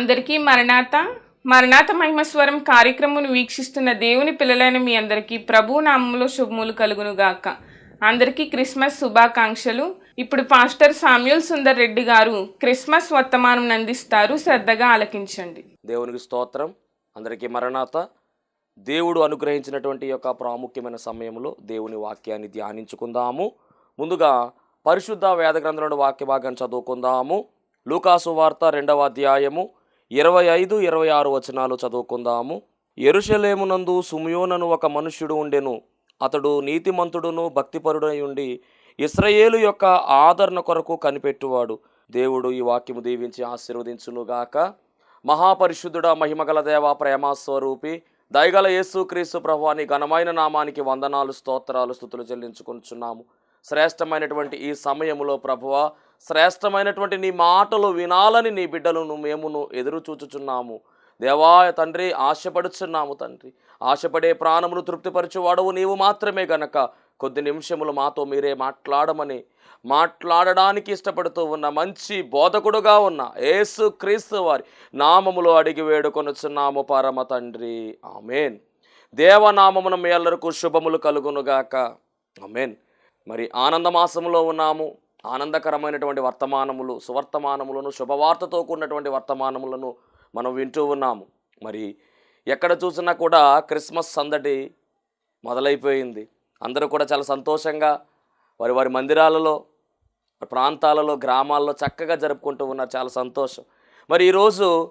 అందరికీ మరణాత మరణాత మహిమస్వరం కార్యక్రమం వీక్షిస్తున్న దేవుని పిల్లలైన మీ అందరికీ ప్రభు నామంలో శుభములు కలుగును గాక అందరికీ క్రిస్మస్ శుభాకాంక్షలు. ఇప్పుడు పాస్టర్ సామ్యుల్ సుందర్ రెడ్డి గారు క్రిస్మస్ వర్తమానం అందిస్తారు శ్రద్ధగా ఆలకించండి. దేవునికి స్తోత్రం. అందరికీ మరణాత. దేవుడు అనుగ్రహించినటువంటి యొక్క ప్రాముఖ్యమైన సమయంలో దేవుని వాక్యాన్ని ధ్యానించుకుందాము. ముందుగా పరిశుద్ధ వేద గ్రంథంలోని వాక్య భాగాన్ని చదువుకుందాము. లూకాసు వార్త రెండవ అధ్యాయము ఇరవై ఐదు ఇరవై ఆరు వచనాలు చదువుకుందాము. ఎరుషలేమునందు సుమయోనను ఒక మనుష్యుడు ఉండెను. అతడు నీతిమంతుడును భక్తిపరుడై ఉండి ఇస్రయేలు యొక్క ఆదరణ కొరకు కనిపెట్టువాడు. దేవుడు ఈ వాక్యము దీవించి ఆశీర్వదించునుగాక. మహాపరిశుద్ధుడ మహిమగల దేవ ప్రేమ స్వరూపి దయగల యేసు క్రీస్తు ప్రభువాని ఘనమైన నామానికి వందనాలు స్తోత్రాలు స్థుతులు చెల్లించుకుంటున్నాము శ్రేష్టమైనటువంటి ఈ సమయములో ప్రభువ శ్రేష్టమైనటువంటి నీ మాటలు వినాలని నీ బిడ్డలను మేమును ఎదురు చూచుచున్నాము దేవా తండ్రి ఆశపడుచున్నాము తండ్రి. ఆశపడే ప్రాణమును తృప్తిపరచువాడవు నీవు మాత్రమే గనక. కొద్ది నిమిషములు మాతో మీరే మాట్లాడమని మాట్లాడడానికి ఇష్టపడుతూ ఉన్న మంచి బోధకుడుగా ఉన్న యేసు క్రీస్తు వారి నామములో అడిగి వేడుకొనుచున్నాము పరమ తండ్రి. ఆమెన్. దేవనామమున మీ అందరకు శుభములు కలుగునుగాక. ఆమెన్. మరి ఆనందమాసములో ఉన్నాము. ఆనందకరమైనటువంటి వర్తమానములు సువర్తమానములను శుభవార్తతో కూడినటువంటి వర్తమానములను మనం వింటూ ఉన్నాము. మరి ఎక్కడ చూసినా కూడా క్రిస్మస్ సందడి మొదలైపోయింది. అందరూ కూడా చాలా సంతోషంగా వారి వారి మందిరాలలో ప్రాంతాలలో గ్రామాల్లో చక్కగా జరుపుకుంటూ ఉన్నారు. చాలా సంతోషం. మరి ఈరోజు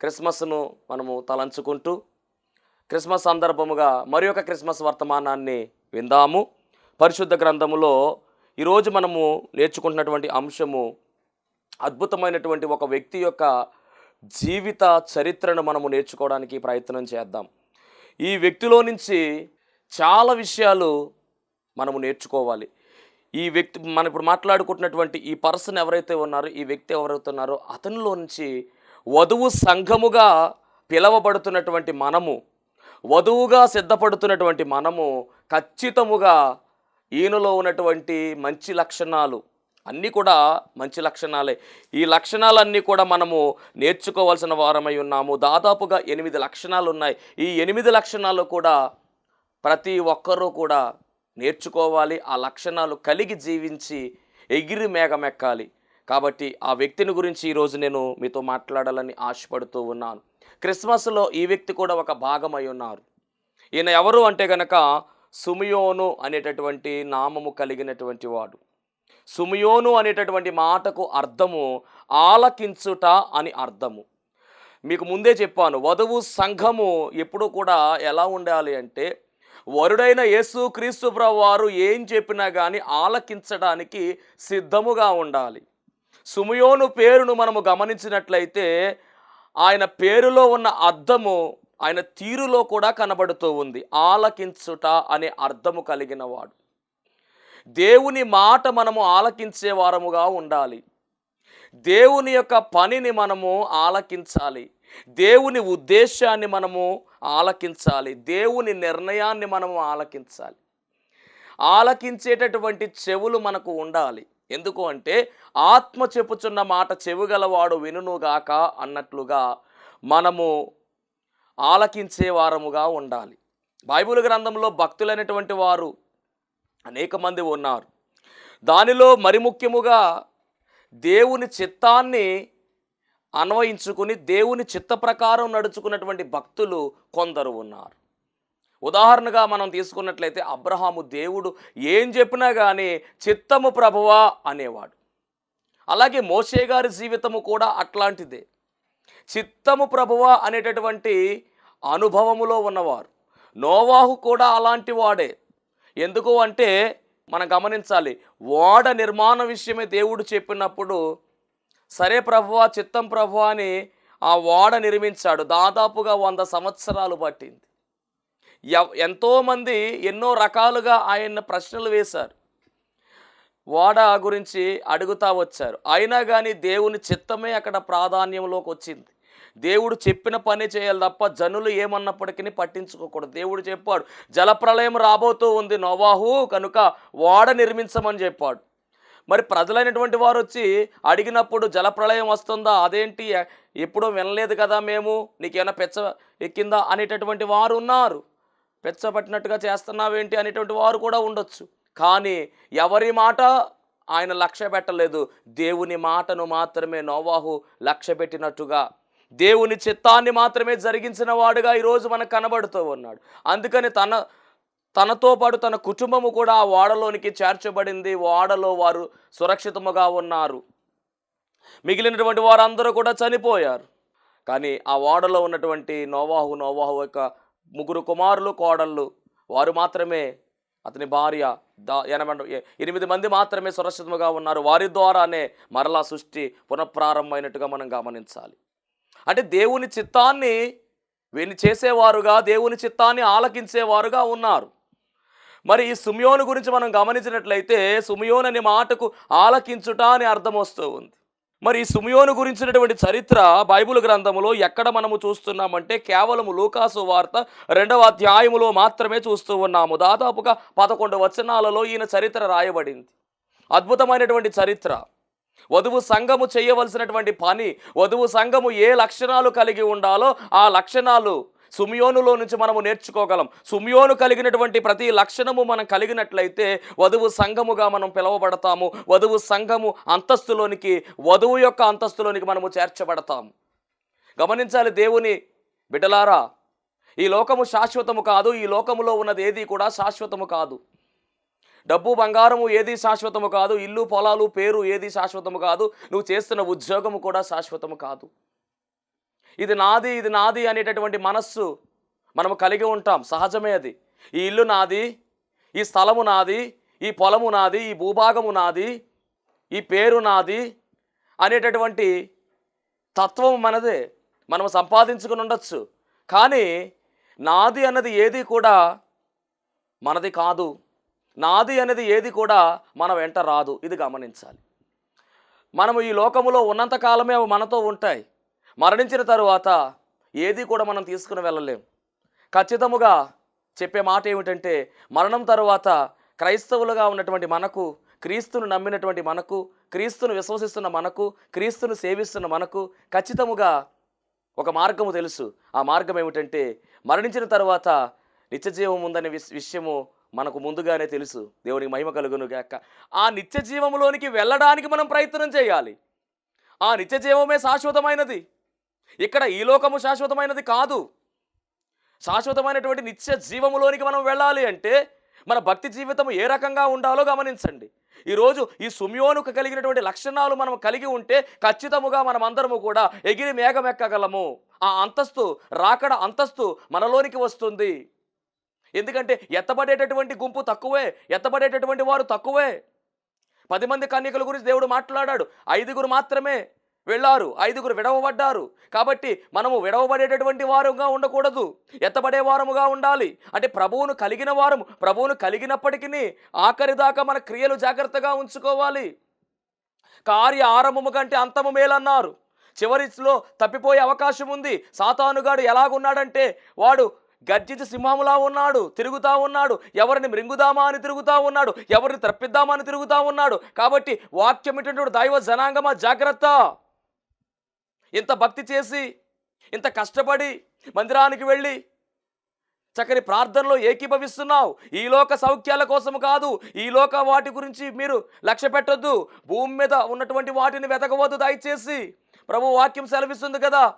క్రిస్మస్ను మనము తలంచుకుంటూ క్రిస్మస్ సందర్భముగా మరి క్రిస్మస్ వర్తమానాన్ని విందాము. పరిశుద్ధ గ్రంథములో ఈరోజు మనము నేర్చుకుంటున్నటువంటి అంశము అద్భుతమైనటువంటి ఒక వ్యక్తి యొక్క జీవిత చరిత్రను మనము నేర్చుకోవడానికి ప్రయత్నం చేద్దాం. ఈ వ్యక్తిలో నుంచి చాలా విషయాలు మనము నేర్చుకోవాలి. ఈ వ్యక్తి మనం ఇప్పుడు మాట్లాడుకుంటున్నటువంటి ఈ పర్సన్ ఎవరైతే ఉన్నారో ఈ వ్యక్తి ఎవరైతే ఉన్నారో అతనిలో నుంచి వధువు సంఘముగా పిలవబడుతున్నటువంటి మనము వధువుగా సిద్ధపడుతున్నటువంటి మనము ఖచ్చితముగా ఈయనలో ఉన్నటువంటి మంచి లక్షణాలు అన్నీ కూడా మంచి లక్షణాలే. ఈ లక్షణాలన్నీ కూడా మనము నేర్చుకోవాల్సిన వారమై ఉన్నాము. దాదాపుగా ఎనిమిది లక్షణాలు ఉన్నాయి. ఈ ఎనిమిది లక్షణాలు కూడా ప్రతి ఒక్కరూ కూడా నేర్చుకోవాలి. ఆ లక్షణాలు కలిగి జీవించి ఎగిరి మేఘమెక్కాలి. కాబట్టి ఆ వ్యక్తిని గురించి ఈరోజు నేను మీతో మాట్లాడాలని ఆశపడుతూ ఉన్నాను. క్రిస్మస్లో ఈ వ్యక్తి కూడా ఒక భాగమై ఉన్నారు. ఈయన ఎవరు అంటే గనక సుమియోను అనేటటువంటి నామము కలిగినటువంటి వాడు. సుమియోను అనేటటువంటి మాటకు అర్థము ఆలకించుట అని అర్థము. మీకు ముందే చెప్పాను వధువు సంఘము ఎప్పుడు కూడా ఎలా ఉండాలి అంటే వరుడైన యేసు క్రీస్తు వారు ఏం చెప్పినా కానీ ఆలకించడానికి సిద్ధముగా ఉండాలి. సుమయోను పేరును మనము గమనించినట్లయితే ఆయన పేరులో ఉన్న అర్థము ఆయన తీరులో కూడా కనబడుతూ ఉంది. ఆలకించుట అనే అర్థము కలిగిన వాడు. దేవుని మాట మనము ఆలకించే వారముగా ఉండాలి. దేవుని యొక్క పనిని మనము ఆలకించాలి. దేవుని ఉద్దేశాన్ని మనము ఆలకించాలి. దేవుని నిర్ణయాన్ని మనము ఆలకించాలి. ఆలకించేటటువంటి చెవులు మనకు ఉండాలి. ఎందుకు అంటే ఆత్మ చెప్పుచున్న మాట చెవుగలవాడు వినుగాక అన్నట్లుగా మనము ఆలకించే వారముగా ఉండాలి. బైబిల్ గ్రంథంలో భక్తులైనటువంటి వారు అనేక మంది ఉన్నారు. దానిలో మరి ముఖ్యముగా దేవుని చిత్తాన్ని అన్వయించుకుని దేవుని చిత్త ప్రకారం నడుచుకున్నటువంటి భక్తులు కొందరు ఉన్నారు. ఉదాహరణగా మనం తీసుకున్నట్లయితే అబ్రహాము దేవుడు ఏం చెప్పినా కానీ చిత్తము ప్రభువా అనేవాడు. అలాగే మోసే గారి జీవితము కూడా అట్లాంటిదే. చిత్తము ప్రభువ అనేటటువంటి అనుభవములో ఉన్నవారు. నోవాహు కూడా అలాంటి వాడే. ఎందుకు అంటే మనం గమనించాలి ఓడ నిర్మాణ విషయమే దేవుడు చెప్పినప్పుడు సరే ప్రభువ చిత్తం ప్రభువ అని ఆ ఓడ నిర్మించాడు. దాదాపుగా వంద సంవత్సరాలు పట్టింది. ఎవ్- ఎంతోమంది ఎన్నో రకాలుగా ఆయన ప్రశ్నలు వేశారు. ఓడ గురించి అడుగుతా వచ్చారు. అయినా కానీ దేవుని చిత్తమే అక్కడ ప్రాధాన్యంలోకి వచ్చింది. దేవుడు చెప్పిన పని చేయాలి తప్ప జనులు ఏమన్నప్పటికీ పట్టించుకోకూడదు. దేవుడు చెప్పాడు జలప్రలయం రాబోతూ ఉంది నోవాహు కనుక ఓడ నిర్మించమని చెప్పాడు. మరి ప్రజలైనటువంటి వారు వచ్చి అడిగినప్పుడు జలప్రళయం వస్తుందా అదేంటి ఎప్పుడూ వినలేదు కదా మేము నీకేమైనా పెచ్చ ఎక్కిందా? అనేటటువంటి వారు ఉన్నారు. పెచ్చబట్టినట్టుగా చేస్తున్నావేంటి? అనేటువంటి వారు కూడా ఉండొచ్చు. కానీ ఎవరి మాట ఆయన లక్ష్య పెట్టలేదు దేవుని మాటను మాత్రమే నోవాహు లక్ష్య పెట్టినట్టుగా దేవుని చిత్తాన్ని మాత్రమే జరిగించిన వాడుగా ఈరోజు మనకు కనబడుతూ ఉన్నాడు. అందుకని తన తనతో పాటు తన కుటుంబము కూడా ఆ ఓడలోనికి చేర్చబడింది. ఓడలో వారు సురక్షితముగా ఉన్నారు. మిగిలినటువంటి వారందరూ కూడా చనిపోయారు. కానీ ఆ ఓడలో ఉన్నటువంటి నోవాహు నోవాహు యొక్క ముగ్గురు కుమారులు కోడళ్ళు వారు మాత్రమే అతని భార్య దా ఎనభై ఎనిమిది మంది మాత్రమే సురక్షితముగా ఉన్నారు. వారి ద్వారానే మరలా సృష్టి పునఃప్రారంభమైనట్టుగా మనం గమనించాలి. అంటే దేవుని చిత్తాన్ని వీళ్ళు చేసేవారుగా దేవుని చిత్తాన్ని ఆలకించేవారుగా ఉన్నారు. మరి ఈ సుమియోను గురించి మనం గమనించినట్లయితే సుమియోన్ అనే మాటకు ఆలకించుట అని అర్థం వస్తూ ఉంది. మరి ఈ సుమియోను గురించినటువంటి చరిత్ర బైబిల్ గ్రంథములో ఎక్కడ మనము చూస్తున్నామంటే కేవలం లూకాసు వార్త రెండవ అధ్యాయములో మాత్రమే చూస్తూ ఉన్నాము. దాదాపుగా పదకొండు వచనాలలో ఈయన చరిత్ర రాయబడింది. అద్భుతమైనటువంటి చరిత్ర. వధువు సంఘము చేయవలసినటువంటి పని వధువు సంఘము ఏ లక్షణాలు కలిగి ఉండాలో ఆ లక్షణాలు సుమియోనులో నుంచి మనము నేర్చుకోగలం. సుమియోను కలిగినటువంటి ప్రతి లక్షణము మనం కలిగినట్లయితే వధువు సంఘముగా మనం పిలువబడతాము. వధువు సంఘము అంతస్తులోనికి వధువు యొక్క అంతస్తులోనికి మనము చేర్చబడతాము. గమనించాలి దేవుని బిడ్డలారా ఈ లోకము శాశ్వతము కాదు ఈ లోకములో ఉన్నది ఏది కూడా శాశ్వతము కాదు. డబ్బు బంగారము ఏది శాశ్వతము కాదు ఇల్లు పొలాలు పేరు ఏది శాశ్వతము కాదు నువ్వు చేస్తున్న ఉద్యోగము కూడా శాశ్వతము కాదు. ఇది నాది ఇది నాది అనేటటువంటి మనస్సు మనము కలిగి ఉంటాం సహజమే అది. ఈ ఇల్లు నాది ఈ స్థలము నాది ఈ పొలము నాది ఈ భూభాగము నాది ఈ పేరు నాది అనేటటువంటి తత్వం మనదే. మనం సంపాదించుకుని ఉండొచ్చు. కానీ నాది అన్నది ఏది కూడా మనది కాదు. నాది అనేది ఏది కూడా మన వెంట రాదు. ఇది గమనించాలి. మనము ఈ లోకములో ఉన్నంత కాలమే అవి మనతో ఉంటాయి. మరణించిన తరువాత ఏది కూడా మనం తీసుకుని వెళ్ళలేం. ఖచ్చితముగా చెప్పే మాట ఏమిటంటే మరణం తరువాత క్రైస్తవులుగా ఉన్నటువంటి మనకు క్రీస్తును నమ్మినటువంటి మనకు క్రీస్తును విశ్వసిస్తున్న మనకు క్రీస్తును సేవిస్తున్న మనకు ఖచ్చితముగా ఒక మార్గము తెలుసు. ఆ మార్గం ఏమిటంటే మరణించిన తర్వాత నిత్యజీవం ఉందనే విషయము మనకు ముందుగానే తెలుసు. దేవునికి మహిమ కలుగును గాక. ఆ నిత్య జీవములోనికి వెళ్ళడానికి మనం ప్రయత్నం చేయాలి. ఆ నిత్య జీవమే శాశ్వతమైనది. ఇక్కడ ఈ లోకము శాశ్వతమైనది కాదు. శాశ్వతమైనటువంటి నిత్య జీవములోనికి మనం వెళ్ళాలి అంటే మన భక్తి జీవితం ఏ రకంగా ఉండాలో గమనించండి. ఈరోజు ఈ సుమ్యోనుకు కలిగినటువంటి లక్షణాలు మనం కలిగి ఉంటే ఖచ్చితముగా మనం అందరము కూడా ఎగిరి మేఘమెక్కగలము. ఆ అంతస్తు రాకడ అంతస్తు మనలోనికి వస్తుంది. ఎందుకంటే ఎత్తబడేటటువంటి గుంపు తక్కువే ఎత్తబడేటటువంటి వారు తక్కువే. పది మంది కన్యకల గురించి దేవుడు మాట్లాడాడు. ఐదుగురు మాత్రమే వెళ్ళారు ఐదుగురు విడవబడ్డారు. కాబట్టి మనము విడవబడేటటువంటి వారుగా ఉండకూడదు. ఎత్తబడే వారముగా ఉండాలి. అంటే ప్రభువును కలిగిన వారము ప్రభువును కలిగినప్పటికీ ఆఖరి దాకా మన క్రియలు జాగ్రత్తగా ఉంచుకోవాలి. కార్య ఆరంభము కంటే అంతము మేలన్నారు. చివరిలో తప్పిపోయే అవకాశం ఉంది సాతానుగాడు ఎలాగున్నాడంటే వాడు గర్జించి సింహములా ఉన్నాడు తిరుగుతూ ఉన్నాడు. ఎవరిని మృంగుదామా అని తిరుగుతూ ఉన్నాడు. ఎవరిని తప్పిద్దామా అని తిరుగుతూ ఉన్నాడు. కాబట్టి వాక్యం ఏంటంటే దైవ జనాంగమా జాగ్రత్త. ఇంత భక్తి చేసి ఇంత కష్టపడి మందిరానికి వెళ్ళి చక్కని ప్రార్థనలో ఏకీభవిస్తున్నావు. ఈ లోక సౌఖ్యాల కోసం కాదు ఈ లోక వాటి గురించి మీరు లక్ష్య పెట్టొద్దు. భూమి మీద ఉన్నటువంటి వాటిని వెతకవద్దు దయచేసి. ప్రభు వాక్యం సెలవిస్తుంది కదా.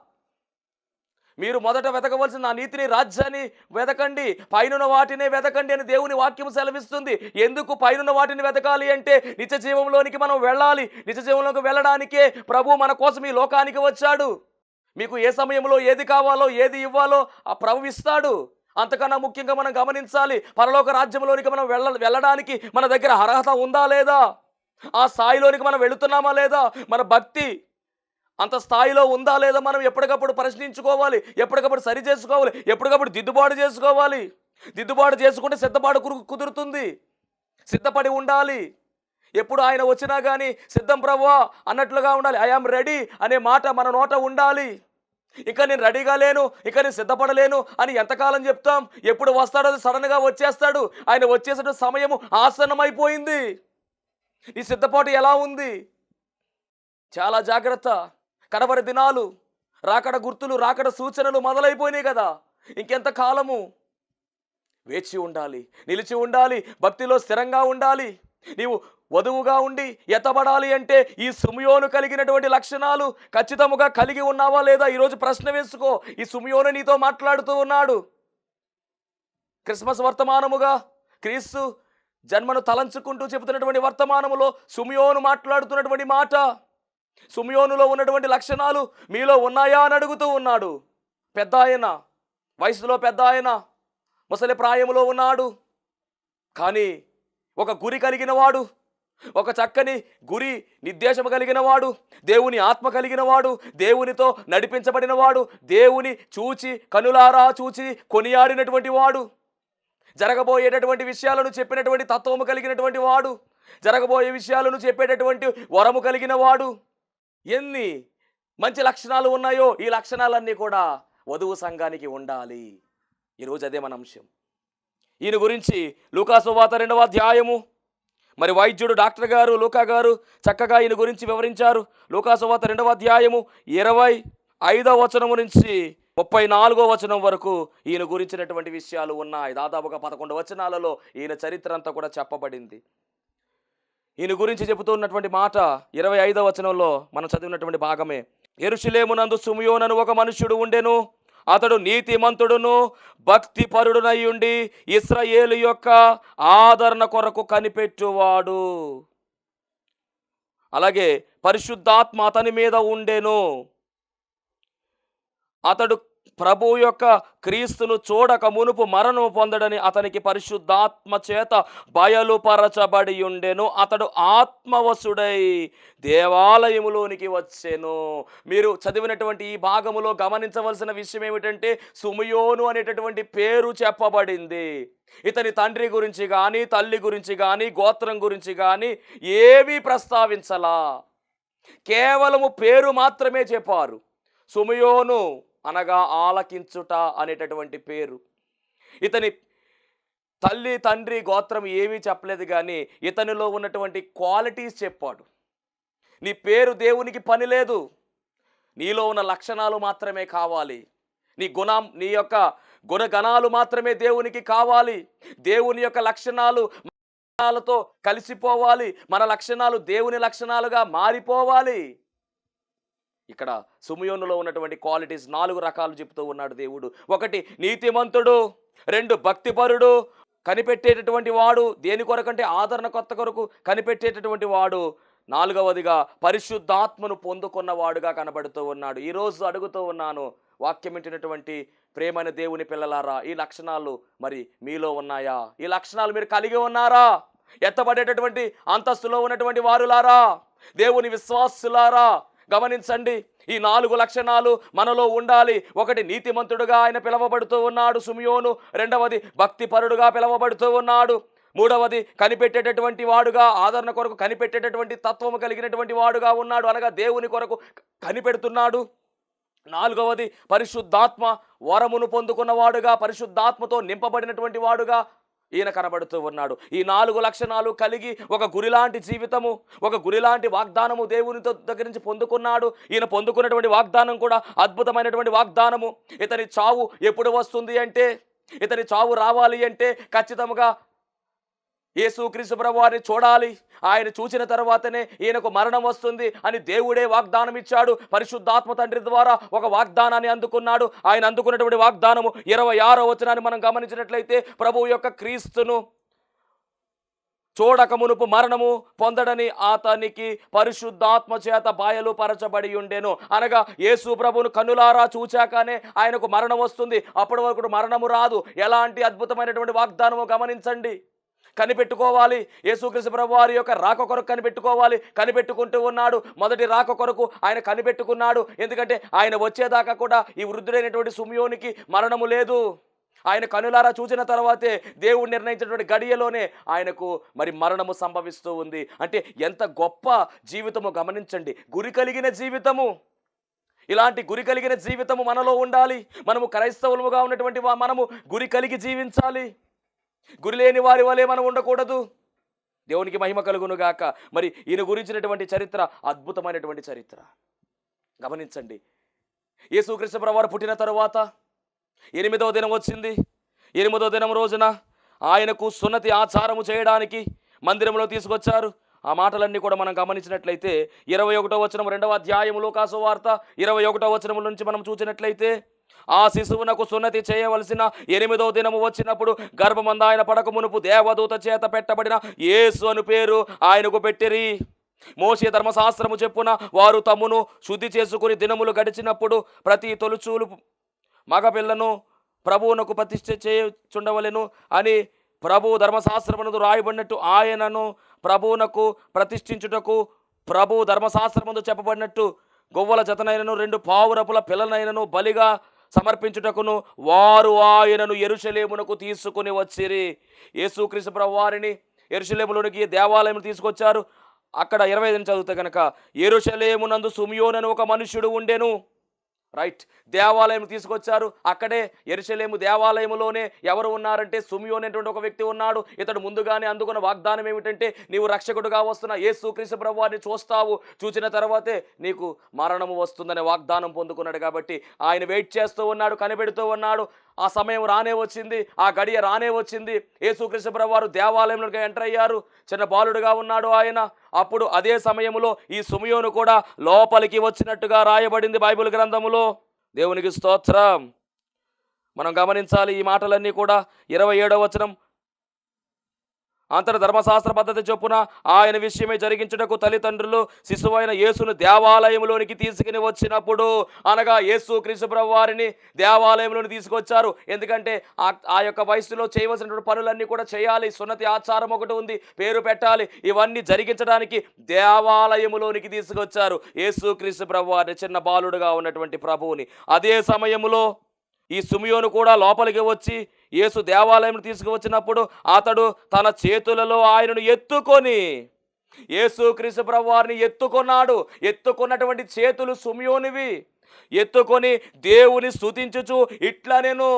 మీరు మొదట వెతకవలసిన నా నీతిని రాజ్యాన్ని వెతకండి. పైనున్న వాటినే వెతకండి అని దేవుని వాక్యం సెలవిస్తుంది. ఎందుకు పైనున్న వాటిని వెతకాలి అంటే నిత్య జీవంలోనికి మనం వెళ్ళాలి. నిత్య జీవంలోకి వెళ్ళడానికే ప్రభు మన కోసం ఈ లోకానికి వచ్చాడు. మీకు ఏ సమయంలో ఏది కావాలో ఏది ఇవ్వాలో ఆ ప్రభు ఇస్తాడు. అంతకన్నా ముఖ్యంగా మనం గమనించాలి పరలోక రాజ్యంలోనికి మనం వెళ్ళ వెళ్ళడానికి మన దగ్గర అర్హత ఉందా లేదా? ఆ స్థాయిలోనికి మనం వెళుతున్నామా లేదా? మన భక్తి అంత స్థాయిలో ఉందా లేదా మనం ఎప్పటికప్పుడు ప్రశ్నించుకోవాలి ఎప్పటికప్పుడు సరి చేసుకోవాలి? ఎప్పటికప్పుడు దిద్దుబాటు చేసుకోవాలి? దిద్దుబాటు చేసుకుంటే సిద్ధపాటు కురు కుదురుతుంది. సిద్ధపడి ఉండాలి. ఎప్పుడు ఆయన వచ్చినా కానీ సిద్ధం ప్రవ్వా అన్నట్లుగా ఉండాలి. ఐఆమ్ రెడీ అనే మాట మన నోట ఉండాలి. ఇక నేను రెడీగా లేను ఇంకా నేను సిద్ధపడలేను అని ఎంతకాలం చెప్తాం? ఎప్పుడు వస్తాడో సడన్గా వచ్చేస్తాడు. ఆయన వచ్చేసిన సమయము ఆసన్నమైపోయింది. నీ సిద్ధపాటు ఎలా ఉంది? చాలా జాగ్రత్త. కడవరి దినాలు రాకడ గుర్తులు రాకడ సూచనలు మొదలైపోయినాయి కదా. ఇంకెంత కాలము? వేచి ఉండాలి నిలిచి ఉండాలి భక్తిలో స్థిరంగా ఉండాలి. నీవు వధువుగా ఉండి ఎతబడాలి అంటే ఈ సుమియోను కలిగినటువంటి లక్షణాలు ఖచ్చితముగా కలిగి ఉన్నావా లేదా? ఈరోజు ప్రశ్న వేసుకో. ఈ సుమియోను నీతో మాట్లాడుతూ ఉన్నాడు. క్రిస్మస్ వర్తమానముగా క్రీస్తు జన్మను తలంచుకుంటూ చెబుతున్నటువంటి వర్తమానములో సుమియోను మాట్లాడుతున్నటువంటి మాట సుమియోనులో ఉన్నటువంటి లక్షణాలు మీలో ఉన్నాయా అని అడుగుతూ ఉన్నాడు. పెద్ద ఆయన వయసులో పెద్ద ఆయన ముసలి ప్రాయములో ఉన్నాడు. కానీ ఒక గురి కలిగిన వాడు ఒక చక్కని గురి నిర్దేశం కలిగిన వాడు దేవుని ఆత్మ కలిగిన వాడు దేవునితో నడిపించబడిన వాడు దేవుని చూచి కనులారా చూచి కొనియాడినటువంటి వాడు. జరగబోయేటటువంటి విషయాలను చెప్పినటువంటి తత్వము కలిగినటువంటి వాడు. జరగబోయే విషయాలను చెప్పేటటువంటి వరము కలిగిన వాడు. ఎన్ని మంచి లక్షణాలు ఉన్నాయో ఈ లక్షణాలన్నీ కూడా వధువు సంఘానికి ఉండాలి. ఈరోజు అదే మన అంశం. ఈయన గురించి లూకాసువాత రెండవ అధ్యాయము. మరి వైద్యుడు డాక్టర్ గారు లూకా గారు చక్కగా ఈయన గురించి వివరించారు. లూకాసువాత రెండవ అధ్యాయము ఇరవై ఐదవ వచనం నుంచి ముప్పై నాలుగో వచనం వరకు ఈయన గురించినటువంటి విషయాలు ఉన్నాయి. దాదాపుగా పదకొండు వచనాలలో ఈయన చరిత్ర అంతా కూడా చెప్పబడింది. ఈయన గురించి చెబుతున్నటువంటి మాట ఇరవై ఐదవ వచనంలో మనం చదివినటువంటి భాగమే. ఎరుషులేమునందు సుమియోనను ఒక మనుష్యుడు ఉండెను. అతడు నీతిమంతుడును భక్తిపరుడునై ఉండి ఇస్రాయేలు యొక్క ఆదరణ కొరకు కనిపెట్టువాడు. అలాగే పరిశుద్ధాత్మ అతని మీద ఉండెను. అతడు ప్రభు యొక్క క్రీస్తును చూడక మునుపు మరణము పొందడని అతనికి పరిశుద్ధాత్మ చేత బయలుపరచబడి ఉండెను. అతడు ఆత్మవసుడై దేవాలయములోనికి వచ్చెను. మీరు చదివినటువంటి ఈ భాగములో గమనించవలసిన విషయం ఏమిటంటే సుమయోను అనేటటువంటి పేరు చెప్పబడింది. ఇతని తండ్రి గురించి కానీ తల్లి గురించి కానీ గోత్రం గురించి కానీ ఏవీ ప్రస్తావించలా. కేవలము పేరు మాత్రమే చెప్పారు. సుమయోను అనగా ఆలకించుట అనేటటువంటి పేరు. ఇతని తల్లి తండ్రి గోత్రం ఏమీ చెప్పలేదు కానీ ఇతనిలో ఉన్నటువంటి క్వాలిటీస్ చెప్పాడు. నీ పేరు దేవునికి పని లేదు. నీలో ఉన్న లక్షణాలు మాత్రమే కావాలి. నీ గుణం నీ యొక్క గుణగణాలు మాత్రమే దేవునికి కావాలి. దేవుని యొక్క లక్షణాలు లక్షణాలతో కలిసిపోవాలి. మన లక్షణాలు దేవుని లక్షణాలుగా మారిపోవాలి. ఇక్కడ సుమయోనులో ఉన్నటువంటి క్వాలిటీస్ నాలుగు రకాలు చెప్తూ ఉన్నాడు దేవుడు. ఒకటి నీతిమంతుడు. రెండు భక్తిపరుడు. కనిపెట్టేటటువంటి వాడు దేని కొరకంటే ఆదరణ కొత్త కొరకు కనిపెట్టేటటువంటి వాడు. నాలుగవదిగా పరిశుద్ధాత్మను పొందుకున్నవాడుగా కనబడుతూ ఉన్నాడు. ఈరోజు అడుగుతూ ఉన్నాను వాక్యం వింటున్నటువంటి ప్రేమైన దేవుని పిల్లలారా ఈ లక్షణాలు మరి మీలో ఉన్నాయా? ఈ లక్షణాలు మీరు కలిగి ఉన్నారా? ఎత్తబడేటటువంటి అంతస్తులో ఉన్నటువంటి వారులారా? దేవుని విశ్వాసులారా? గమనించండి ఈ నాలుగు లక్షణాలు మనలో ఉండాలి. ఒకటి నీతిమంతుడుగా ఆయన పిలవబడుతూ ఉన్నాడు సుమియోను. రెండవది భక్తిపరుడుగా పిలవబడుతూ ఉన్నాడు. మూడవది కనిపెట్టేటటువంటి వాడుగా ఆదరణ కొరకు కనిపెట్టేటటువంటి తత్వము కలిగినటువంటి వాడుగా ఉన్నాడు. అనగా దేవుని కొరకు కనిపెడుతున్నాడు. నాలుగవది పరిశుద్ధాత్మ వరమును పొందుకున్నవాడుగా పరిశుద్ధాత్మతో నింపబడినటువంటి వాడుగా ఈయన కనబడుతూ ఉన్నాడు. ఈ నాలుగు లక్షణాలు కలిగి ఒక గురిలాంటి జీవితము ఒక గురిలాంటి వాగ్దానము దేవునితో దగ్గర నుంచి పొందుకున్నాడు. ఈయన పొందుకున్నటువంటి వాగ్దానం కూడా అద్భుతమైనటువంటి వాగ్దానము. ఇతని చావు ఎప్పుడు వస్తుంది అంటే ఇతని చావు రావాలి అంటే ఖచ్చితంగా యేసుక్రీస్తు ప్రభు వారిని చూడాలి. ఆయన చూసిన తర్వాతనే ఈయనకు మరణం వస్తుంది అని దేవుడే వాగ్దానం ఇచ్చాడు పరిశుద్ధాత్మ తండ్రి ద్వారా ఒక వాగ్దానాన్ని అందుకున్నాడు. ఆయన అందుకున్నటువంటి వాగ్దానము ఇరవై ఆరో వచనాన్ని మనం గమనించినట్లయితే ప్రభువు యొక్క క్రీస్తును చూడక మునుపు మరణము పొందడని అతనికి పరిశుద్ధాత్మ చేత బాయలు పరచబడి ఉండెను. అనగా యేసు ప్రభును కన్నులారా చూచాకనే ఆయనకు మరణం వస్తుంది. అప్పటి వరకు మరణము రాదు. ఎలాంటి అద్భుతమైనటువంటి వాగ్దానము గమనించండి. కనిపెట్టుకోవాలి. యేసుక్రీస్తు ప్రభు వారి యొక్క రాక కొరకు కనిపెట్టుకోవాలి. కనిపెట్టుకుంటూ ఉన్నాడు. మొదటి రాక కొరకు ఆయన కనిపెట్టుకున్నాడు. ఎందుకంటే ఆయన వచ్చేదాకా కూడా ఈ వృద్ధుడైనటువంటి సుమయోనికి మరణము లేదు. ఆయన కనులారా చూసిన తర్వాతే దేవుడు నిర్ణయించినటువంటి గడియలోనే ఆయనకు మరి మరణము సంభవిస్తూ ఉంది. అంటే ఎంత గొప్ప జీవితము గమనించండి. గురి కలిగిన జీవితము. ఇలాంటి గురి కలిగిన జీవితము మనలో ఉండాలి. మనము క్రైస్తవులుగా ఉన్నటువంటి మనము గురి కలిగి జీవించాలి. గురిలేని వారి వలె మనం ఉండకూడదు. దేవునికి మహిమ కలుగును గాక మరి ఈయన గురించినటువంటి చరిత్ర అద్భుతమైనటువంటి చరిత్ర. గమనించండి. యేసుకృష్ణ వారు పుట్టిన తరువాత ఎనిమిదవ దినం వచ్చింది. ఎనిమిదవ దినం రోజున ఆయనకు సున్నతి ఆచారము చేయడానికి మందిరంలో తీసుకొచ్చారు. ఆ మాటలన్నీ కూడా మనం గమనించినట్లయితే ఇరవై ఒకటో వచనం రెండవ అధ్యాయములో లోకాసు వార్త ఇరవై ఒకటో వచనం నుంచి మనం చూసినట్లయితే ఆ శిశువునకు సున్నతి చేయవలసిన ఎనిమిదవ దినము వచ్చినప్పుడు గర్భమంద ఆయన పడక మునుపు దేవదూత చేత పెట్టబడిన యేసు అను పేరు ఆయనకు పెట్టిరి. మోసే ధర్మశాస్త్రము చెప్పున వారు తమ్మును శుద్ధి చేసుకుని దినములు గడిచినప్పుడు ప్రతి తొలుచూలు మగపిల్లను ప్రభువునకు ప్రతిష్ఠ చేయుచుండవలెను అని ప్రభు ధర్మశాస్త్రమునందు రాయబడినట్టు ఆయనను ప్రభువునకు ప్రతిష్ఠించుటకు ప్రభు ధర్మశాస్త్రముందు చెప్పబడినట్టు గొవ్వల జతనైనను రెండు పావురపుల పిల్లనైనను బలిగా సమర్పించుటకును వారు ఆయనను ఎరుషలేమునకు తీసుకుని వచ్చిరి. యేసుక్రీస్తు ప్రభు వారిని ఎరుషలేములోనికి దేవాలయం తీసుకొచ్చారు. అక్కడ ఇరవై ఐదు చదివితే కనుక ఎరుషలేమునందు సుమియోనని ఒక మనుష్యుడు ఉండెను. రైట్. దేవాలయం తీసుకొచ్చారు. అక్కడే ఎరుసలేము దేవాలయములోనే ఎవరు ఉన్నారంటే సుమియోన్ అనేటువంటి ఒక వ్యక్తి ఉన్నాడు. ఇతడు ముందుగానే అందుకున్న వాగ్దానం ఏమిటంటే నీవు రక్షకుడుగా వస్తున్న యేసు క్రీస్తు చూస్తావు. చూసిన తర్వాతే నీకు మరణము వస్తుందనే వాగ్దానం పొందుకున్నాడు కాబట్టి ఆయన వెయిట్ చేస్తూ ఉన్నాడు కనిపెడుతూ ఉన్నాడు. ఆ సమయం రానే వచ్చింది ఆ గడియ రానే వచ్చింది. యేసుకృష్ణ ప్రభు వారు దేవాలయంలోకి ఎంటర్ అయ్యారు. చిన్న బాలుడుగా ఉన్నాడు ఆయన. అప్పుడు అదే సమయంలో ఈ సుమయోను కూడా లోపలికి వచ్చినట్టుగా రాయబడింది బైబిల్ గ్రంథములో. దేవునికి స్తోత్రం. మనం గమనించాలి ఈ మాటలన్నీ కూడా. ఇరవై ఏడవ వచనం అంతట ధర్మశాస్త్ర పద్ధతి చొప్పున ఆయన విషయమే జరిగించుటకు తల్లిదండ్రులు శిశువైన యేసును దేవాలయంలోనికి తీసుకుని వచ్చినప్పుడు అనగా యేసు క్రీస్తుప్రభు వారిని దేవాలయంలోని తీసుకొచ్చారు. ఎందుకంటే ఆ ఆ యొక్క వయసులో చేయవలసినటువంటి పనులన్నీ కూడా చేయాలి. సున్నతి ఆచారం ఒకటి ఉంది పేరు పెట్టాలి. ఇవన్నీ జరిగించడానికి దేవాలయములోనికి తీసుకొచ్చారు యేసు క్రీస్తు ప్రభు వారిని చిన్న బాలుడుగా ఉన్నటువంటి ప్రభువుని. అదే సమయంలో ఈ సుమియోను కూడా లోపలికి వచ్చి యేసు దేవాలయం తీసుకువచ్చినప్పుడు అతడు తన చేతులలో ఆయనను ఎత్తుకొని యేసు క్రీస్తు ప్రభు వారిని ఎత్తుకున్నాడు. ఎత్తుకున్నటువంటి చేతులు సుమియోనివి. ఎత్తుకొని దేవుని స్థుతించుచు ఇట్లా నేను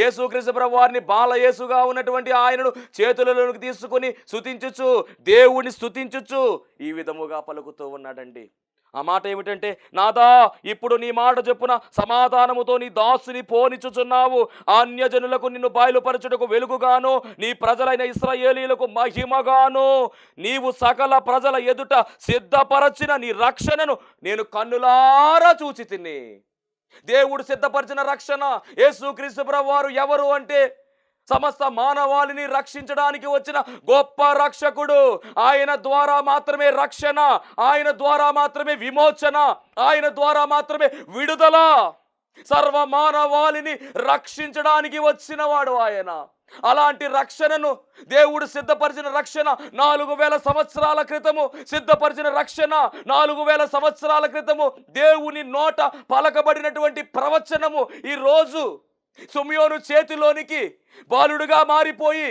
యేసుక్రీస్తు ప్రభు వారిని బాలయేసుగా ఉన్నటువంటి ఆయనను చేతులలోకి తీసుకుని స్థుతించుచు దేవుని స్థుతించుచు ఈ విధముగా పలుకుతూ ఉన్నాడండి. ఆ మాట ఏమిటంటే నాదా ఇప్పుడు నీ మాట చెప్పున సమాధానముతో నీ దాసుని పోనిచుచున్నావు అన్యజనులకు నిన్ను బయలుపరచుటకు వెలుగుగాను నీ ప్రజలైన ఇస్రాయేలీలకు మహిమగాను. నీవు సకల ప్రజల ఎదుట సిద్ధపరచిన నీ రక్షణను నేను కన్నులారా చూచి తిని. దేవుడు సిద్ధపరిచిన రక్షణ యేసుక్రీస్తు వారు ఎవరు అంటే సమస్త మానవాళిని రక్షించడానికి వచ్చిన గొప్ప రక్షకుడు. ఆయన ద్వారా మాత్రమే రక్షణ ఆయన ద్వారా మాత్రమే విమోచన ఆయన ద్వారా మాత్రమే విడుదల. సర్వ మానవాళిని రక్షించడానికి వచ్చినవాడు ఆయన. అలాంటి రక్షణను దేవుడు సిద్ధపరిచిన రక్షణ నాలుగు వేల సంవత్సరాల క్రితము సిద్ధపరిచిన రక్షణ నాలుగు వేల సంవత్సరాల క్రితము దేవుని నోట పలకబడినటువంటి ప్రవచనము ఈ రోజు సుమియోను చేతిలోనికి బాలుడుగా మారిపోయి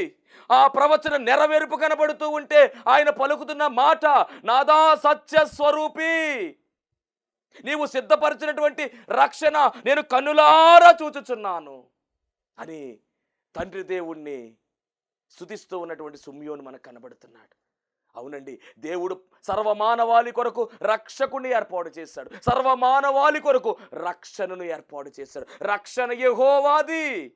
ఆ ప్రవచన నెరవేర్పు కనబడుతూ ఉంటే ఆయన పలుకుతున్న మాట నాదా సత్య స్వరూపి. నీవు సిద్ధపరిచినటువంటి రక్షణ నేను కన్నులారా చూచుచున్నాను అని తండ్రి దేవుణ్ణి స్థుతిస్తూ ఉన్నటువంటి సుమ్యోను మనకు కనబడుతున్నాడు. అవునండి. దేవుడు సర్వమానవాళి కొరకు రక్షకుని ఏర్పాటు చేశాడు. సర్వమానవాళి కొరకు రక్షణను ఏర్పాటు చేశాడు. రక్షణ యహోవాది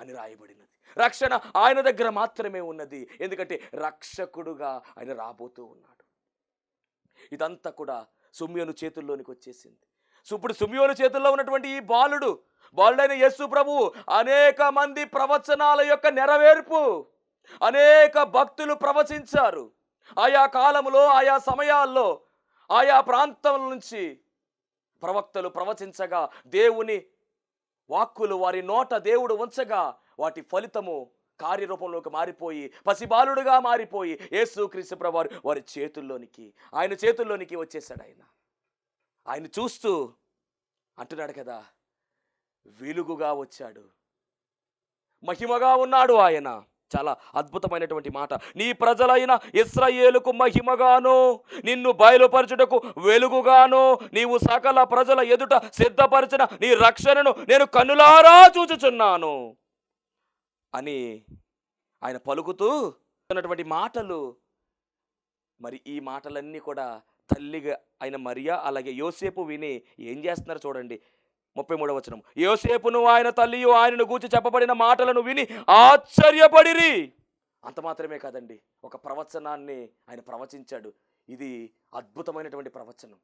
అని రాయబడినది. రక్షణ ఆయన దగ్గర మాత్రమే ఉన్నది. ఎందుకంటే రక్షకుడుగా ఆయన రాబోతూ ఉన్నాడు. ఇదంతా కూడా సుమ్యోను చేతుల్లోనికి వచ్చేసింది. ఇప్పుడు సుమ్యోను చేతుల్లో ఉన్నటువంటి ఈ బాలుడు బాలుడైన యేసు ప్రభు అనేక మంది ప్రవచనాల యొక్క నెరవేర్పు అనేక భక్తులు ప్రవచించారు. ఆయా కాలములో ఆయా సమయాల్లో ఆయా ప్రాంతం నుంచి ప్రవక్తలు ప్రవచించగా దేవుని వాక్కులు వారి నోట దేవుడు ఉంచగా వాటి ఫలితము కార్యరూపంలోకి మారిపోయి పసిబాలుడుగా మారిపోయి యేసుక్రీస్తు ప్రభువారు వారి చేతుల్లోనికి ఆయన చేతుల్లోనికి వచ్చేసాడు ఆయన. ఆయన చూస్తూ అంటున్నాడు కదా వెలుగుగా వచ్చాడు. మహిమగా ఉన్నాడు ఆయన. చాలా అద్భుతమైనటువంటి మాట. నీ ప్రజలైన ఇస్రాయేలుకు మహిమగాను నిన్ను బయలుపరచుటకు వెలుగుగాను నీవు సకల ప్రజల ఎదుట సిద్ధపరిచిన నీ రక్షణను నేను కన్నులారా చూచుచున్నాను అని ఆయన పలుకుతూ ఉన్నటువంటి మాటలు. మరి ఈ మాటలన్నీ కూడా తల్లిగా ఆయన మరియా అలాగే యోసేపు విని ఏం చేస్తున్నారు చూడండి. ముప్పై మూడవ వచనం. యోసేపును ఆయన తల్లియు ఆయనను గూర్చి చెప్పబడిన మాటలను విని ఆశ్చర్యపడిరి. అంత మాత్రమే కాదండి. ఒక ప్రవచనాన్ని ఆయన ప్రవచించాడు. ఇది అద్భుతమైనటువంటి ప్రవచనం.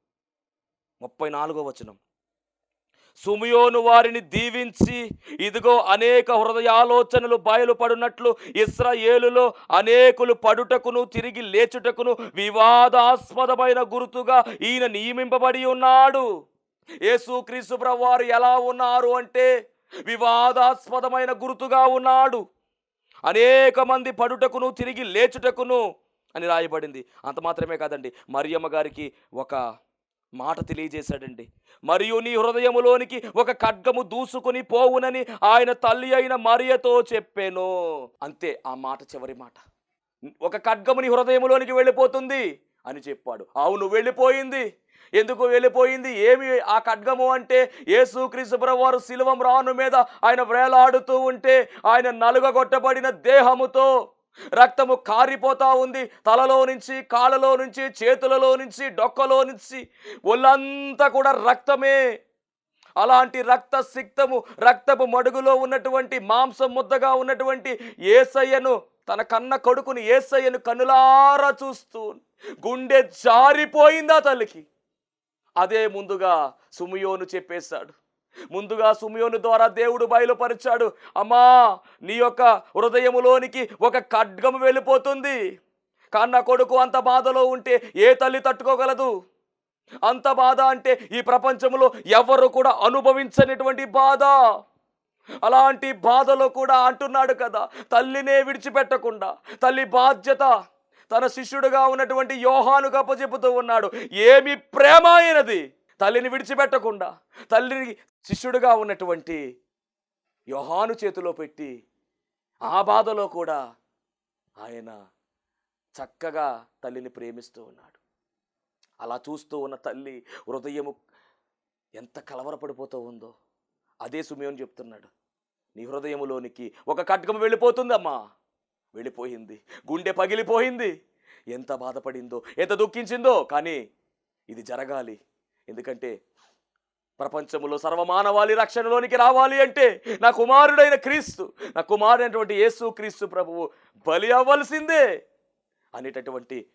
ముప్పై నాలుగో వచనం. సుమియోను వారిని దీవించి ఇదిగో అనేక హృదయాలోచనలు బయలుపడినట్లు ఇస్రాయేలులో అనేకులు పడుటకును తిరిగి లేచుటకును వివాదాస్పదమైన గుర్తుగా ఈయన నియమింపబడి ఉన్నాడు. యేసుక్రీస్తు వారు ఎలా ఉన్నారు అంటే వివాదాస్పదమైన గుర్తుగా ఉన్నాడు. అనేక మంది పడుటకును తిరిగి లేచుటకును అని రాయబడింది. అంత మాత్రమే కాదండి. మరియమ్మ గారికి ఒక మాట తెలియజేశాడండి. మరియు నీ హృదయములోనికి ఒక ఖడ్గము దూసుకుని పోవునని ఆయన తల్లి అయిన మరియతో చెప్పాను. అంతే ఆ మాట చివరి మాట. ఒక ఖడ్గము నీ హృదయములోనికి వెళ్ళిపోతుంది అని చెప్పాడు. అవును వెళ్ళిపోయింది. ఎందుకు వెళ్ళిపోయింది? ఏమి ఆ ఖడ్గము అంటే యేసుక్రీస్తు వారు శిలువం రాను మీద ఆయన వేలాడుతూ ఉంటే ఆయన నలుగగొట్టబడిన దేహముతో రక్తము కారిపోతా ఉంది. తలలో నుంచి కాళ్ళలో నుంచి చేతులలో నుంచి డొక్కలో నుంచి ఒళ్ళంతా కూడా రక్తమే. అలాంటి రక్త సిక్తము రక్తపు మడుగులో ఉన్నటువంటి మాంసం ముద్దగా ఉన్నటువంటి ఏసయ్యను తన కన్న కొడుకుని ఏసయ్యను కన్నులారా చూస్తూ గుండె జారిపోయిందా తల్లికి. అదే ముందుగా సుమియోను చెప్పేశాడు. ముందుగా సుమియోను ద్వారా దేవుడు బయలుపరిచాడు. అమ్మా నీ యొక్క హృదయములోనికి ఒక ఖడ్గము వెళ్ళిపోతుంది. కన్న కొడుకు అంత బాధలో ఉంటే ఏ తల్లి తట్టుకోగలదు? అంత బాధ అంటే ఈ ప్రపంచంలో ఎవరు కూడా అనుభవించనిటువంటి బాధ. అలాంటి బాధలో కూడా అంటున్నాడు కదా తల్లినే విడిచిపెట్టకుండా తల్లి బాధ్యత తన శిష్యుడుగా ఉన్నటువంటి యోహాను కప్పచెప్పుతూ ఉన్నాడు. ఏమి ప్రేమ అయినది? తల్లిని విడిచిపెట్టకుండా తల్లిని శిష్యుడుగా ఉన్నటువంటి యోహాను చేతిలో పెట్టి ఆ బాధలో కూడా ఆయన చక్కగా తల్లిని ప్రేమిస్తూ ఉన్నాడు. అలా చూస్తూ ఉన్న తల్లి హృదయము ఎంత కలవరపడిపోతూ ఉందో అదే సుమయోని చెప్తున్నాడు. నీ హృదయములోనికి ఒక ఖడ్గం వెళ్ళిపోతుందమ్మా. వెళ్ళిపోయింది. గుండె పగిలిపోయింది. ఎంత బాధపడిందో ఎంత దుఃఖించిందో కానీ ఇది జరగాలి. ఎందుకంటే ప్రపంచంలో సర్వమానవాళి రక్షణలోనికి రావాలి అంటే నా కుమారుడైన క్రీస్తు నా కుమారుడైనటువంటి యేసు క్రీస్తు ప్రభువు బలి అవ్వాల్సిందే అనేటటువంటి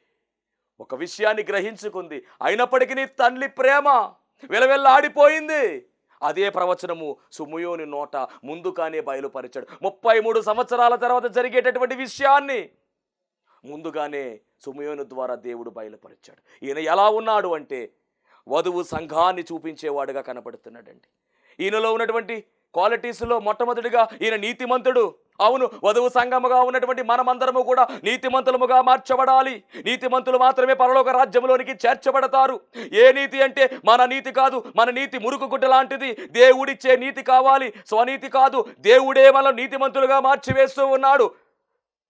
ఒక విషయాన్ని గ్రహించుకుంది. అయినప్పటికీ నీ తల్లి ప్రేమ వెలవెల్లాడిపోయింది. అదే ప్రవచనము సుమయోని నోట ముందుగానే బయలుపరిచాడు. ముప్పై మూడు సంవత్సరాల తర్వాత జరిగేటటువంటి విషయాన్ని ముందుగానే సుమయోను ద్వారా దేవుడు బయలుపరిచాడు. ఈయన ఎలా ఉన్నాడు అంటే వధువు సంఘాన్ని చూపించేవాడుగా కనపడుతున్నాడండి ఈయనలో ఉన్నటువంటి క్వాలిటీస్లో మొట్టమొదటిగా ఈయన నీతిమంతుడు అవును వధువు సంఘముగా ఉన్నటువంటి మనమందరము కూడా నీతిమంతులముగా మార్చబడాలి. నీతిమంతులు మాత్రమే పరలోక రాజ్యంలోనికి చేర్చబడతారు. ఏ నీతి అంటే మన నీతి కాదు మన నీతి మురుకు గుడ్డ లాంటిది. దేవుడిచ్చే నీతి కావాలి స్వనీతి కాదు. దేవుడే మన నీతిమంతులుగా మార్చివేస్తూ ఉన్నాడు.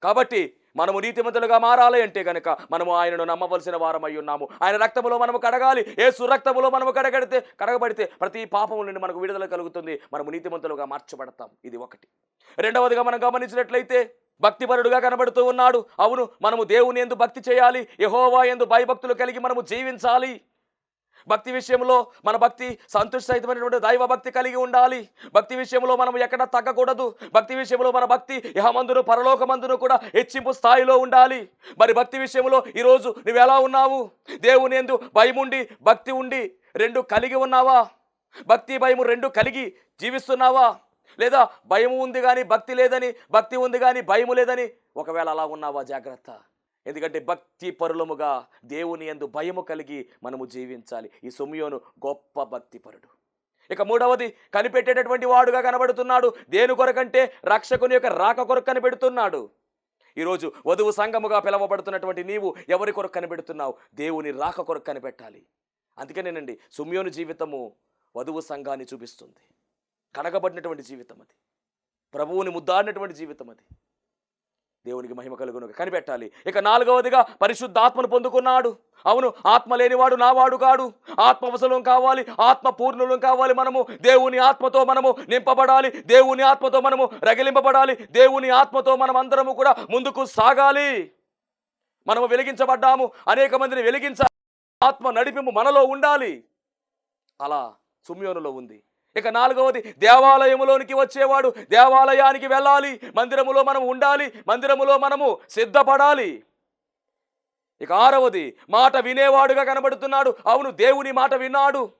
కాబట్టి మనము నీతిమంతులుగా మారాలి అంటే గనక మనము ఆయనను నమ్మవలసిన వారమై ఉన్నాము. ఆయన రక్తములో మనము కడగాలి. ఏ సురక్తములో మనము కడగడితే కడగబడితే ప్రతి పాపం నుండి మనకు విడుదల కలుగుతుంది. మనము నీతిమంతులుగా మార్చబడతాం. ఇది ఒకటి. రెండవదిగా మనం గమనించినట్లయితే భక్తిపరుడుగా కనబడుతూ ఉన్నాడు. అవును మనము దేవుని ఎందు భక్తి చేయాలి. యహోవా ఎందు భయభక్తులు కలిగి మనము జీవించాలి. భక్తి విషయంలో మన భక్తి సంతుష్టమైనటువంటి దైవ భక్తి కలిగి ఉండాలి. భక్తి విషయంలో మనం ఎక్కడ తగ్గకూడదు. భక్తి విషయంలో మన భక్తి యహమందును పరలోకమందును కూడా హెచ్చింపు స్థాయిలో ఉండాలి. మరి భక్తి విషయంలో ఈరోజు నువ్వు ఎలా ఉన్నావు? దేవుని ఎందు భయం ఉండి భక్తి ఉండి రెండు కలిగి ఉన్నావా? భక్తి భయము రెండు కలిగి జీవిస్తున్నావా? లేదా భయము ఉంది కానీ భక్తి లేదని భక్తి ఉంది కానీ భయము లేదని ఒకవేళ అలా ఉన్నావా? జాగ్రత్త. ఎందుకంటే భక్తి పరులముగా దేవుని యందు భయము కలిగి మనము జీవించాలి. ఈ సుమియోను గొప్ప భక్తిపరుడు ఇక మూడవది కనిపెట్టేటటువంటి వాడుగా కనబడుతున్నాడు. దేని కొరకంటే రక్షకుని యొక్క రాక కొరకు కనిపెడుతున్నాడు. ఈరోజు వధువు సంఘముగా పిలవబడుతున్నటువంటి నీవు ఎవరి కొరకు కనిపెడుతున్నావు? దేవుని రాక కొరకు కనిపెట్టాలి. అందుకనేనండి సుమ్యోని జీవితము వధువు సంఘాన్ని చూపిస్తుంది. కడగబడినటువంటి జీవితం అది ప్రభువుని ముద్దాడినటువంటి జీవితం అది దేవునికి మహిమ కలుగును కనిపెట్టాలి. ఇక నాలుగవదిగా పరిశుద్ధాత్మను పొందుకున్నాడు. అవును ఆత్మ లేనివాడు నావాడు కాడు. ఆత్మ అవసరం కావాలి ఆత్మ పూర్ణులం కావాలి మనము. దేవుని ఆత్మతో మనము నింపబడాలి దేవుని ఆత్మతో మనము రగిలింపబడాలి దేవుని ఆత్మతో మనం అందరము కూడా ముందుకు సాగాలి. మనము వెలిగించబడ్డాము అనేక మందిని వెలిగించాలి. ఆత్మ నడిపింపు మనలో ఉండాలి. అలా సుమ్యోనులో ఉంది. ఇక నాలుగవది దేవాలయములోనికి వచ్చేవాడు దేవాలయానికి వెళ్ళాలి మందిరములో మనం ఉండాలి మందిరములో మనము సిద్ధపడాలి. ఇక ఆరవది మాట వినేవాడుగా కనబడుతున్నాడు. అవును దేవుని మాట విన్నాడు.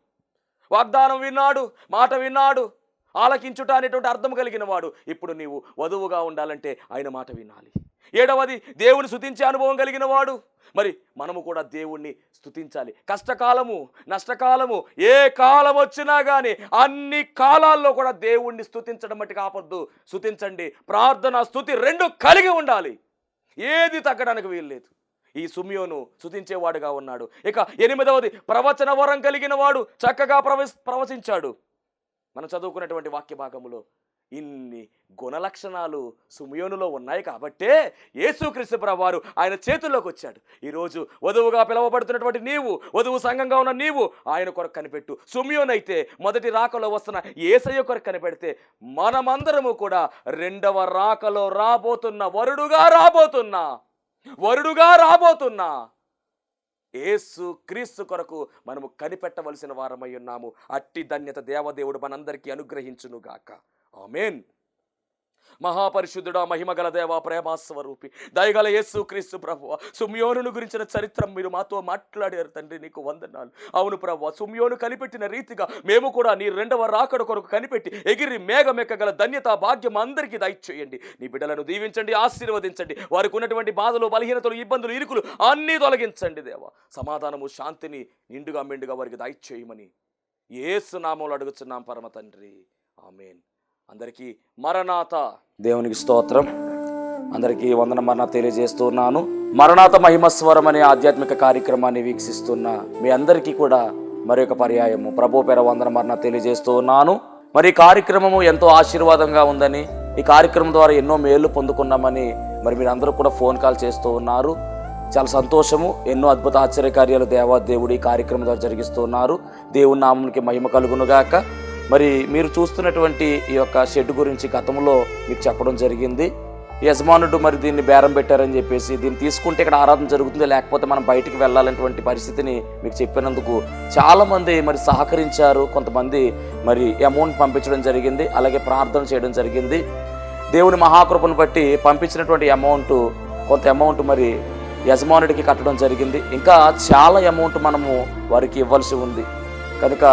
వాగ్దానం విన్నాడు మాట విన్నాడు. ఆలకించుట అనేటువంటి అర్థం కలిగిన వాడు ఇప్పుడు నీవు వధువుగా ఉండాలంటే ఆయన మాట వినాలి. ఏడవది దేవుని స్తుతించే అనుభవం కలిగిన వాడు. మరి మనము కూడా దేవుణ్ణి స్తుతించాలి. కష్టకాలము నష్టకాలము ఏ కాలం వచ్చినా కానీ అన్ని కాలాల్లో కూడా దేవుణ్ణి స్థుతించడం మట్టి కాపద్దు స్థుతించండి ప్రార్థన స్థుతి రెండు కలిగి ఉండాలి. ఏది తగ్గడానికి వీల్లేదు. ఈ సుమ్యోను స్థుతించేవాడుగా ఉన్నాడు. ఇక ఎనిమిదవది ప్రవచన వరం కలిగిన వాడు చక్కగా ప్రవ ప్రవచించాడు మనం చదువుకున్నటువంటి వాక్య భాగంలో ఇన్ని గుణలక్షణాలు సుమయోనులో ఉన్నాయి కాబట్టే యేసుక్రీస్తు వారు ఆయన చేతుల్లోకి వచ్చాడు. ఈరోజు వధువుగా పిలువబడుతున్నటువంటి నీవు వధువు సంఘంగా ఉన్న నీవు ఆయన కొరకు కనిపెట్టు. సుమయోనైతే మొదటి రాకలో వస్తున్న ఏసయ్య కొరకు కనిపెడితే మనమందరము కూడా రెండవ రాకలో రాబోతున్న వరుడుగా రాబోతున్నా వరుడుగా రాబోతున్నా. ఏసు క్రీస్తు కొరకు మనము కనిపెట్టవలసిన వారమై ఉన్నాము. అట్టి ధన్యత దేవదేవుడు మనందరికీ అనుగ్రహించునుగాక. ఆమెన్. మహాపరిశుద్ధుడా మహిమగల దేవ ప్రేమాస్వరూపి దయగల యేసు క్రీస్తు ప్రభు సుమ్యోను గురించిన చరిత్ర మీరు మాతో మాట్లాడారు తండ్రి నీకు వందనాలు. అవును ప్రభు సుమ్యోను కనిపెట్టిన రీతిగా మేము కూడా నీ రెండవ రాకడ కొరకు కనిపెట్టి ఎగిరి మేఘమెక్కగల ధన్యత భాగ్యం అందరికీ దయచేయండి. నీ బిడ్డలను దీవించండి ఆశీర్వదించండి. వారికి ఉన్నటువంటి బాధలు బలహీనతలు ఇబ్బందులు ఇరుకులు అన్నీ తొలగించండి దేవ. సమాధానము శాంతిని నిండుగా మెండుగా వారికి దయచేయమని ఏసు నామంలో పరమ తండ్రి. ఆమెన్. అందరికీ మరణాత దేవునికి స్తోత్రం. అందరికీ వందన మరణ తెలియజేస్తున్నాను. మరణాత మహిమస్వరం అనే ఆధ్యాత్మిక కార్యక్రమాన్ని వీక్షిస్తున్న మీ అందరికీ కూడా మరొక పర్యాయము. ప్రభు పేర వందన మరణ తెలియజేస్తూ ఉన్నాను మరి ఈ కార్యక్రమము ఎంతో ఆశీర్వాదంగా ఉందని ఈ కార్యక్రమం ద్వారా ఎన్నో మేలు పొందుకున్నామని మరి మీరు అందరూ కూడా ఫోన్ కాల్ చేస్తూ ఉన్నారు. చాలా సంతోషము. ఎన్నో అద్భుత ఆశ్చర్యకార్యాలు దేవా దేవుడు ఈ కార్యక్రమం ద్వారా జరిగిస్తున్నారు. దేవుని నామంకి మహిమ కలుగునుగాక. మరి మీరు చూస్తున్నటువంటి ఈ యొక్క షెడ్ గురించి గతంలో మీకు చెప్పడం జరిగింది. యజమానుడు మరి దీన్ని బేరం పెట్టారని చెప్పేసి దీన్ని తీసుకుంటే ఇక్కడ ఆరాధన జరుగుతుంది లేకపోతే మనం బయటికి వెళ్ళాలనేటువంటి పరిస్థితిని మీకు చెప్పినందుకు చాలామంది మరి సహకరించారు కొంతమంది మరి అమౌంట్ పంపించడం జరిగింది అలాగే ప్రార్థన చేయడం జరిగింది. దేవుని మహాకృపను బట్టి పంపించినటువంటి అమౌంట్ కొంత అమౌంట్ మరి యజమానుడికి కట్టడం జరిగింది. ఇంకా చాలా అమౌంట్ మనము వారికి ఇవ్వాల్సి ఉంది. కనుక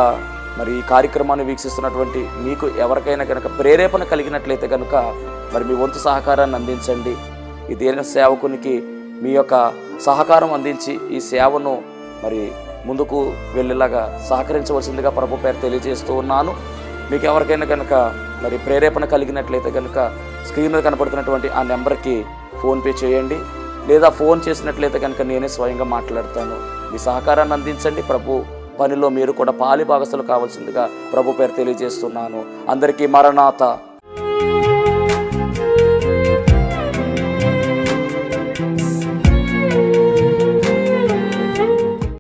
మరి ఈ కార్యక్రమాన్ని వీక్షిస్తున్నటువంటి మీకు ఎవరికైనా కనుక ప్రేరేపణ కలిగినట్లయితే కనుక మరి మీ వంతు సహకారాన్ని అందించండి. ఈ దేన సేవకునికి మీ యొక్క సహకారం అందించి ఈ సేవను మరి ముందుకు వెళ్ళేలాగా సహకరించవలసిందిగా ప్రభు పేరు తెలియజేస్తూ ఉన్నాను. మీకు ఎవరికైనా కనుక మరి ప్రేరేపణ కలిగినట్లయితే కనుక స్క్రీన్ మీద కనపడుతున్నటువంటి ఆ నెంబర్కి ఫోన్పే చేయండి. లేదా ఫోన్ చేసినట్లయితే కనుక నేనే స్వయంగా మాట్లాడతాను. మీ సహకారాన్ని అందించండి ప్రభు. పనిలో మీరు కూడా పాలి భాగస్తులు కావాల్సిందిగా ప్రభు పేరు తెలియజేస్తున్నాను. అందరికీ మరణాత.